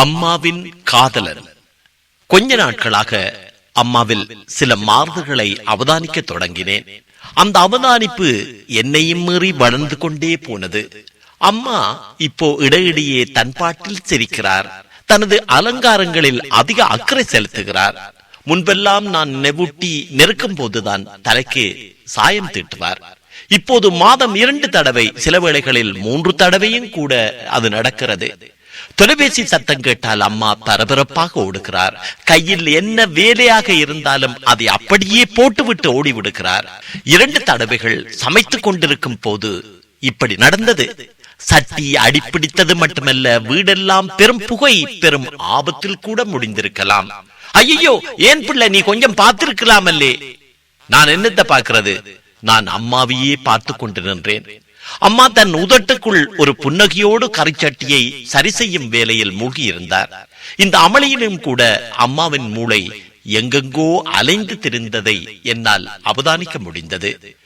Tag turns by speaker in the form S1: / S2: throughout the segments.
S1: அம்மாவின் காதலன் கொஞ்ச நாட்களாக அம்மாவில் சில மாறுதல்களை அவதானிக்க தொடங்கினேன். அந்த அவதானிப்பு என்னையும் மீறி வளர்ந்து கொண்டே போனது. அம்மா இப்போ இடையிடையே தன் பாட்டில் சிரிக்கிறார். தனது அலங்காரங்களில் அதிக அக்கறை செலுத்துகிறார். முன்பெல்லாம் நான் நெவுட்டி நெருக்கும் போதுதான் தலைக்கு சாயம் தீட்டுவார். இப்போது மாதம் இரண்டு தடவை சில வேளைகளில் மூன்று தடவையும் கூட அது நடக்கிறது. தொலைபேசி சத்தம் கேட்டால் அம்மா பரபரப்பாக ஓடுகிறார். கையில் என்ன வேலையாக இருந்தாலும் அதை அப்படியே போட்டுவிட்டு ஓடி விடுகிறார் இரண்டு தடவைகள் சமைத்துக் கொண்டிருக்கும் போது இப்படி நடந்தது. சட்டி அடிப்பிடித்தது மட்டுமல்ல வீடெல்லாம் பெரும் புகை பெரும் ஆபத்தில் கூட முடிந்திருக்கலாம். ஐயோ ஏன் பிள்ளை நீ கொஞ்சம் பார்த்திருக்கலாமல்லே? நான் என்னத்தை பார்க்கிறது? நான் அம்மாவையே பார்த்து கொண்டு நின்றேன். அம்மா தன் உதட்டுக்குள் ஒரு புன்னகையோடு கரிச்சட்டியை சரி செய்யும் வேலையில் மூழ்கியிருந்தார். இந்த அமளியிலும் கூட அம்மாவின் மூளை எங்கெங்கோ அலைந்து திரிந்ததை என்னால் அவதானிக்க முடிந்தது.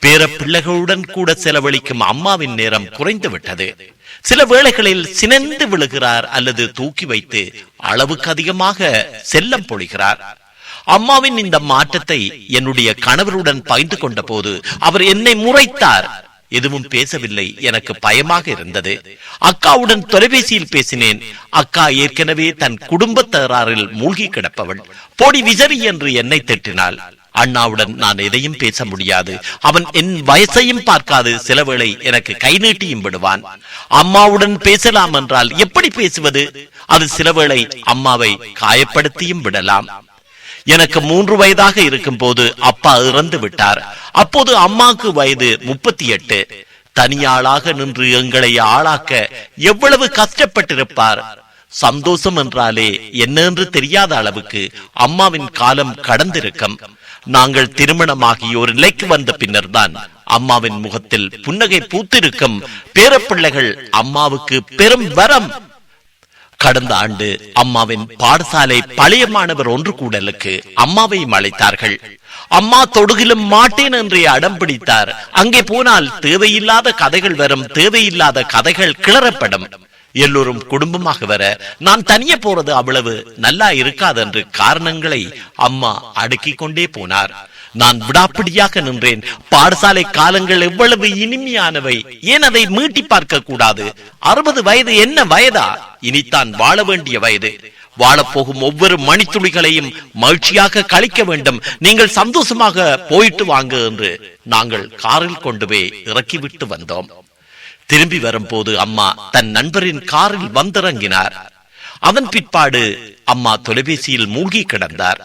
S1: பேர பிள்ளைகளுடன் கூட செலவழிக்கும் அம்மாவின் நேரம் குறைந்து விட்டது. சில வேளைகளில் சினந்து விழுகிறார் அல்லது தூக்கி வைத்து அளவுக்கு அதிகமாக செல்லம் பொழிகிறார். அம்மாவின் இந்த மாற்றத்தை என்னுடைய கணவருடன் பகிர்ந்து கொண்ட போது அவர் என்னை முறைத்தார். எதுவும் பேசவில்லை. எனக்கு பயமாக இருந்தது. அக்காவுடன் தொலைபேசியில் பேசினேன். அக்கா ஏற்கனவே தன் குடும்ப தகராறில் மூழ்கி கிடப்பவள். போடி விசரி என்று என்னை திட்டினாள். அண்ணாவுடன் நான் எதையும் பேச முடியாது. அவன் என் வயசையும் பார்க்காது. சிலவேளை எனக்கு கை நீட்டியும் விடுவான். அம்மாவுடன் பேசலாம் என்றால் எப்படி பேசுவது? அது சிலவேளை அம்மாவை காயப்படுத்தியும் விடலாம். எனக்கு மூன்று வயதாக இருக்கும் போது அப்பா இறந்து விட்டார். அப்போது அம்மாக்கு வயது முப்பத்தி எட்டு தனியாளாக நின்று எங்களை ஆளாக்க எவ்வளவு கஷ்டப்பட்டிருப்பார். சந்தோஷம் என்றாலே என்ன என்று தெரியாத அளவுக்கு அம்மாவின் காலம் கடந்திருக்கும். நாங்கள் திருமணமாகி ஒரு நிலைக்கு வந்த பின்னர் தான் அம்மாவின் முகத்தில் புன்னகை பூத்திருக்கும். பேரப்பிள்ளைகள் அம்மாவுக்கு பெரும் வரம் கடந்த ஆண்டு அம்மாவின் பாடசாலை பழைய மாணவர் ஒன்று கூடலுக்கு அம்மாவையும் அழைத்தார்கள். அம்மா தொடுகிலும் மாட்டேன் என்று அடம் பிடித்தார். அங்கே போனால் தேவையில்லாத கதைகள் வரும் தேவையில்லாத கதைகள் கிளறப்படும். எல்லோரும் குடும்பமாக வர நான் தனிய போறது அவ்வளவு நல்லா இருக்காது என்று காரணங்களை அம்மா அடுக்கிக் கொண்டே போனார். நான் விடாப்பிடியாக நின்றேன். பாடசாலை காலங்கள் எவ்வளவு இனிமையானவை. ஏன் அதை மீட்டி பார்க்க கூடாது அறுபது வயது என்ன வயதா? இனித்தான் வாழ வேண்டிய வயது. வாழப்போகும் ஒவ்வொரு மணித்துளிகளையும் மகிழ்ச்சியாக கழிக்க வேண்டும். நீங்கள் சந்தோஷமாக போயிட்டு வாங்க என்று நாங்கள் காரில் கொண்டு போய் இறக்கிவிட்டு வந்தோம். திரும்பி வரும்போது அம்மா தன் நண்பரின் காரில் வந்திறங்கினார். அதன் பிற்பாடு அம்மா தொலைபேசியில் மூழ்கி கிடந்தார்.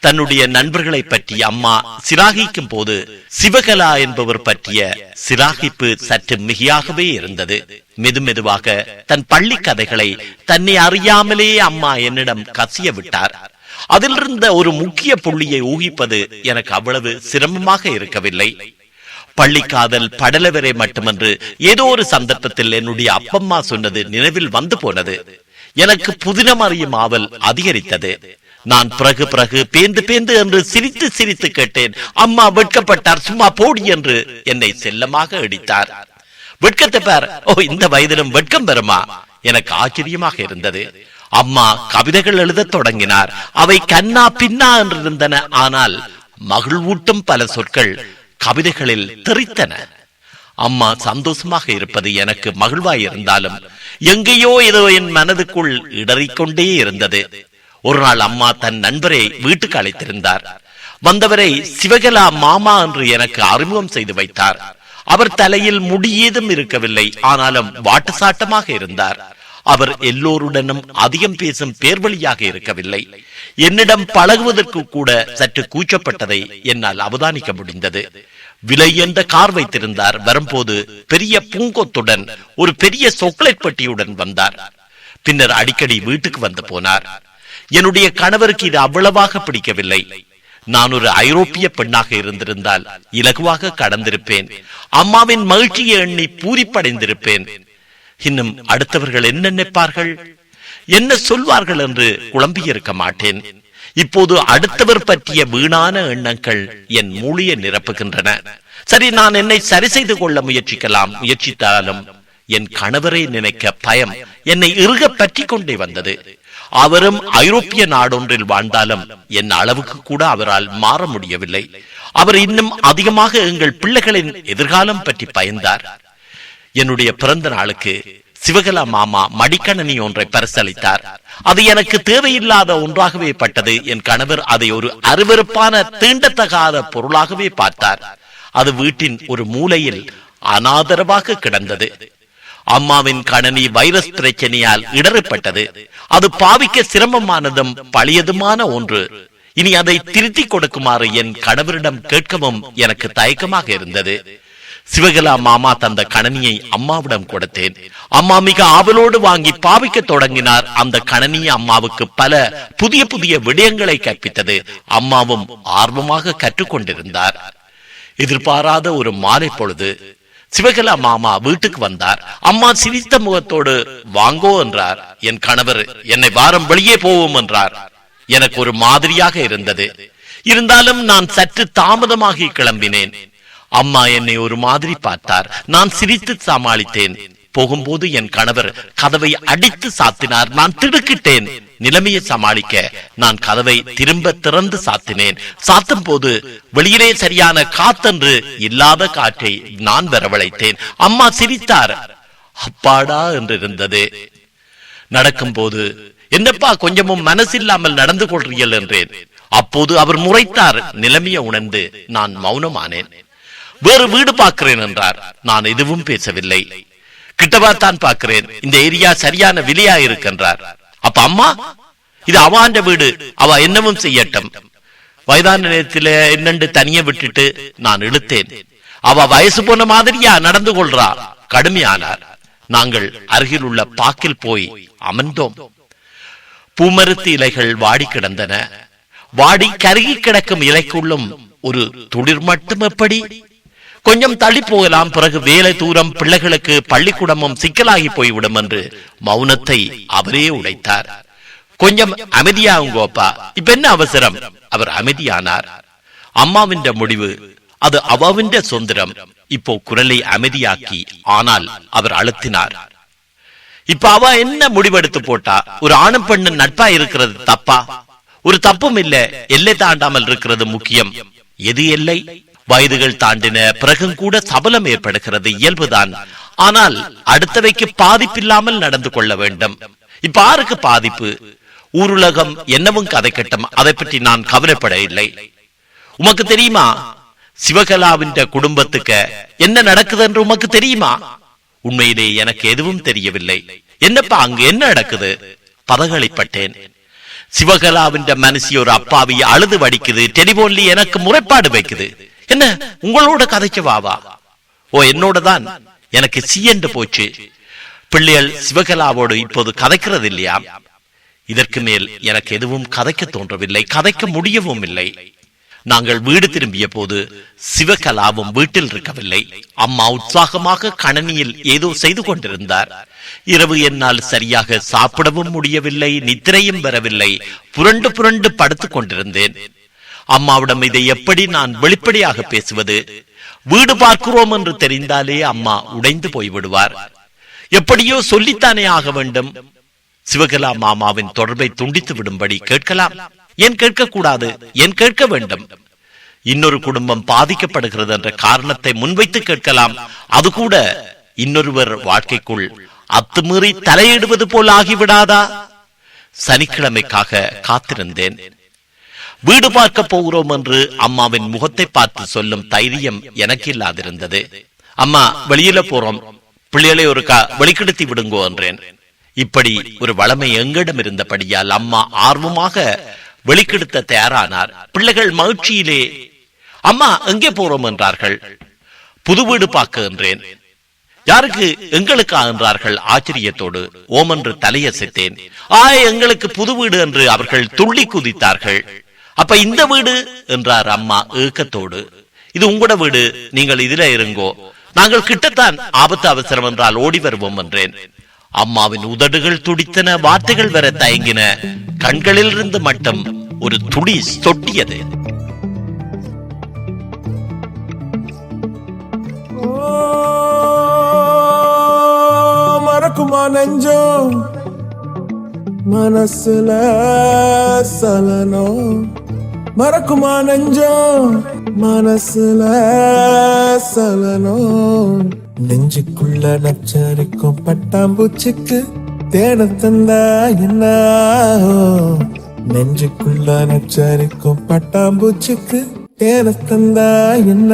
S1: தன்னுடைய நண்பர்களை பற்றி அம்மா சிராகிக்கும் போது சிவகலா என்பவர் பற்றிய சிராகிப்பு சற்று மிகையாகவே இருந்தது. மெதுமெதுவாக தன் பள்ளி கதைகளை தன்னை அறியாமலேயே அம்மா என்னிடம் கசிய விட்டார். அதிலிருந்த ஒரு முக்கிய புள்ளியை ஊகிப்பது எனக்கு அவ்வளவு சிரமமாக இருக்கவில்லை. பள்ளிக்காதல் படலவரை மட்டுமன்று ஏதோ ஒரு சந்தர்ப்பத்தில் என்னுடைய அப்பம்மா சொன்னது நினைவில் வந்து போனது. எனக்கு புதினம் அறியும் ஆவல் அதிகரித்தது. நான் பிறகு பிறகு பேந்து பேந்து என்று சிரித்து சிரித்து கேட்டேன். அம்மா வெட்கப்பட்டார் சும்மா போடி என்று என்னை செல்லமாக அடித்தார் வெட்கத்தை பார் ஓ இந்த வயதிலும் வெட்கம் பெறுமா? எனக்கு ஆச்சரியமாக இருந்தது. அம்மா கவிதைகள் எழுதத் தொடங்கினார். அவை கண்ணா பின்னா என்று இருந்தன ஆனால் மகிழ்வூட்டும் பல சொற்கள் கவிதைகளில் தெரித்தன. அம்மா சந்தோஷமாக இருப்பது எனக்கு மகிழ்வாய் இருந்தாலும் எங்கேயோ ஏதோ என் மனதுக்குள் இடறிக்கொண்டே இருந்தது. ஒரு நாள் அம்மா தன் நண்பரை வீட்டுக்கு அழைத்திருந்தார். வந்தவரை சிவகலா மாமா என்று எனக்கு அறிமுகம் செய்து வைத்தார். அவர் தலையில் முடி ஏதும் இருக்கவில்லை ஆனாலும் வாட்டசாட்டமாக இருந்தார். அவர் எல்லோருடனும் அதிகம் பேசும் பேர்வழியாக இருக்கவில்லை. என்னிடம் பழகுவதற்கு கூட சற்று கூச்சப்பட்டதை என்னால் அவதானிக்க முடிந்தது. விலை என்ற கார் வைத்திருந்தார்? வரும்போது பெரிய பூங்கொத்துடன் ஒரு பெரிய சாக்லேட் பெட்டியுடன் வந்தார். பின்னர் அடிக்கடி வீட்டுக்கு வந்து போனார். என்னுடைய கணவருக்கு இது அவ்வளவாக பிடிக்கவில்லை. நான் ஒரு ஐரோப்பிய பெண்ணாக இருந்திருந்தால் இலகுவாக கடந்திருப்பேன். அம்மாவின் மகிழ்ச்சியை எண்ணி பூரிப்படைந்திருப்பேன். இன்னும் அடுத்தவர்கள் என்ன நினைப்பார்கள்? என்ன சொல்வார்கள் என்று குழம்பியிருக்க மாட்டேன். இப்போது அடுத்தவர் பற்றிய வீணான எண்ணங்கள் என் மூளையை நிரப்புகின்றன. சரி நான் என்னை சரி செய்து கொள்ள முயற்சிக்கலாம் முயற்சித்தாலும் என் கணவரை நினைக்க பயம் என்னை இறுக பற்றி கொண்டே வந்தது. அவரும் ஐரோப்பிய நாடொன்றில் வாழ்ந்தாலும் என் அளவுக்கு கூட அவரால் மாற முடியவில்லை. அவர் இன்னும் அதிகமாக எங்கள் பிள்ளைகளின் எதிர்காலம் பற்றி பயந்தார். என்னுடைய பிறந்த நாளுக்கு சிவகலா மாமா மடிக்கணனி ஒன்றை பரிசளித்தார். அது எனக்கு தேவையில்லாத ஒன்றாகவே பட்டது. என் கணவர் அதை ஒரு அருவருப்பான தீண்டத்தகாத பொருளாகவே பார்த்தார். அது வீட்டின் ஒரு மூலையில் அனாதரவாக கிடந்தது. அம்மாவின் கணனி வைரஸ் பிரச்சனையால் இடறுப்பட்டது. அது பாவிக்க சிரமமானதும் பழையதுமான ஒன்று. இனி அதை திருத்தி கொடுக்குமாறு என் கணவரிடம் கேட்கவும் எனக்கு தயக்கமாக இருந்தது. சிவகலா மாமா தந்த கணனியை அம்மாவிடம் கொடுத்தேன். அம்மா மிக ஆவலோடு வாங்கி பாவிக்க தொடங்கினார். அந்த கணனி அம்மாவுக்கு பல புதிய புதிய விடயங்களை கற்பித்தது. அம்மாவும் ஆர்வமாக கற்றுக்கொண்டிருந்தார். எதிர்பாராத ஒரு மாலை பொழுது சிவகலா மாமா வீட்டுக்கு வந்தார். அம்மா சிரித்த முகத்தோடு வாங்கோ என்றார். என் கணவர் என்னை வாரம் வெளியே போவோம் என்றார். எனக்கு ஒரு மாதிரியாக இருந்தது. இருந்தாலும் நான் சற்று தாமதமாகி கிளம்பினேன். அம்மா என்னை ஒரு மாதிரி பார்த்தார். நான் சிரித்து சமாளித்தேன். போகும்போது என் கணவர் கதவை அடித்து சாத்தினார். நான் திடுக்கிட்டேன். நிலைமையை சமாளிக்க நான் கதவை திரும்ப திறந்து சாத்தினேன். சாத்தும் போது வெளியிலே சரியான காத்தன்று இல்லாத காற்றை நான் வரவழைத்தேன். அம்மா சிரித்தார். அப்பாடா என்று இருந்தது நடக்கும்போது என்னப்பா கொஞ்சமும் மனசில்லாமல் நடந்து கொள்றீர்கள் என்றேன். அப்போது அவர் முறைத்தார். நிலைமையை உணர்ந்து நான் மௌனமானேன். வேறு வீடு பார்க்கிறேன் என்றார். நான் எதுவும் பேசவில்லை. கிட்டவா தான் பார்க்கிறேன். இந்த ஏரியா சரியான விலையா இருக்கின்றார். அப்ப அம்மா இது அவாண்ட வீடு. அவ என்னவும் செய்யட்டும். வயதான நேரத்தில் என்னண்டு தனிய விட்டுட்டு நான் இழுத்தேன். அவ வயசு போன மாதிரியா நடந்து கொள்றா. கடுமையானார். நாங்கள் அருகில் உள்ள பாக்கில் போய் அமர்ந்தோம். பூமருத்து இலைகள் வாடி கிடந்தன. வாடி கருகி கிடக்கும் இலைக்குள்ளும் ஒரு துளிர் மட்டும் எப்படி? கொஞ்சம் தள்ளி போகலாம். பிறகு வேலை தூரம் பிள்ளைகளுக்கு பள்ளிக்கூடமும் சிக்கலாகி போய்விடும் என்று மௌனத்தை அவரே உடைத்தார். கொஞ்சம் அமைதியாகும் கோப்பா இப்ப என்ன அவசரம்? அவர் அமைதியானார். அம்மாவின் முடிவு அது அவாவின் சுதந்திரம். இப்போ குரலை அமைதியாக்கி ஆனால் அவர் அழுத்தினார். இப்ப அவ என்ன முடிவெடுத்து போட்டா? ஒரு ஆணும் பெண்ணு நட்பா இருக்கிறது தப்பா? ஒரு தப்பும் இல்ல எல்லை தாண்டாமல் இருக்கிறது முக்கியம். எது எல்லை? வயதுகள் தாண்டின பிறகும் கூட சபலம் ஏற்படுகிறது. இயல்புதான். ஆனால் அடுத்தவைக்கு பாதிப்பில்லாமல் நடந்து கொள்ள வேண்டும். இப்ப ஆருக்கு பாதிப்பு? ஊருலகம் என்னவும் கதைக்கட்டும். அதை பற்றி நான் கவலைப்பட இல்லை. உமக்கு தெரியுமா? சிவகலாவின் குடும்பத்துக்கு என்ன நடக்குது என்று உமக்கு தெரியுமா? உண்மையிலே எனக்கு எதுவும் தெரியவில்லை. என்னப்பா அங்கு என்ன நடக்குது? பதகளிப்பட்டேன் சிவகலாவின் மனசி ஒரு அப்பாவி அழுது வடிக்குது. டெலிபோன்லி எனக்கு முறைப்பாடு வைக்குது. என்ன? உங்களோட கதைக்கு வாவா ஓ என்னோட தான் எனக்கு சீண்டு போச்சு. பிள்ளைகள் சிவகலாவோடு இப்போது கதைக்கிறது இல்லையா இதற்கு மேல் எனக்கு எதுவும் கதைக்க தோன்றவில்லை. கதைக்க முடியவும் இல்லை. நாங்கள் வீடு திரும்பிய போது சிவகலாவும் வீட்டில் இருக்கவில்லை. அம்மா உற்சாகமாக கணனியில் ஏதோ செய்து கொண்டிருந்தார். இரவு என்னால் சரியாக சாப்பிடவும் முடியவில்லை நித்திரையும் வரவில்லை. புரண்டு புரண்டு படுத்துக் கொண்டிருந்தேன். அம்மாவிடம் இதை எப்படி நான் வெளிப்படையாக பேசுவது? வீடு பார்க்கிறோம் என்று தெரிந்தாலே அம்மா உடைந்து போய்விடுவார். எப்படியோ சொல்லித்தானே ஆக வேண்டும். சிவகலா மாமாவின் தொடர்பை துண்டித்து விடும்படி கேட்கலாம். ஏன் கேட்கக்கூடாது? ஏன் கேட்க வேண்டும்? இன்னொரு குடும்பம் பாதிக்கப்படுகிறது என்ற காரணத்தை முன்வைத்து கேட்கலாம். அது கூட இன்னொருவர் வாழ்க்கைக்குள் அத்துமீறி தலையிடுவது போல் ஆகிவிடாதா? சனிக்கிழமைக்காக காத்திருந்தேன். வீடு பார்க்க போகிறோம் என்று அம்மாவின் முகத்தை பார்த்து சொல்லும் தைரியம் எனக்கு இல்லாதிருந்தது அம்மா வெளியில போறோம். பிள்ளைகளை ஒரு கா வெளிக்கெடுத்தி விடுங்கோ என்றேன். இப்படி ஒரு வளமை எங்கிடம் இருந்தபடியால் அம்மா ஆர்வமாக வெளிக்கெடுத்த தயாரானார். பிள்ளைகள் மகிழ்ச்சியிலே அம்மா எங்கே போறோம்? என்றார்கள். புது வீடு பார்க்க என்றேன். யாருக்கு? எங்களுக்கா? என்றார்கள் ஆச்சரியத்தோடு. ஓம் என்று தலையசைத்தேன். ஆய் எங்களுக்கு புது வீடு என்று அவர்கள் துள்ளி குதித்தார்கள். அப்ப இந்த வீடு என்றார் அம்மா ஏக்கத்தோடு. இது உங்களோட வீடு நீங்கள் இதுல இருங்கோ. நாங்கள் கிட்டத்தான் ஆபத்து அவசரம் என்றால் ஓடி வருவோம் என்றேன். அம்மாவின் உதடுகள் துடித்தன வார்த்தைகள் வர தயங்கின. கண்களில் இருந்து மட்டும் ஒரு துடி சொட்டியது.
S2: மறக்குமா நெஞ்சம்? மனசுல சலனம். மறக்குமா நெஞ்சம்? மனசுல சலனம். நெஞ்சுக்குள்ள நச்சரிக்கும் பட்டாம்பூச்சிக்கு தேட தந்தா என்ன நெஞ்சுக்குள்ள நச்சரிக்கும் பட்டாம்பூச்சிக்கு தேட தந்தா என்ன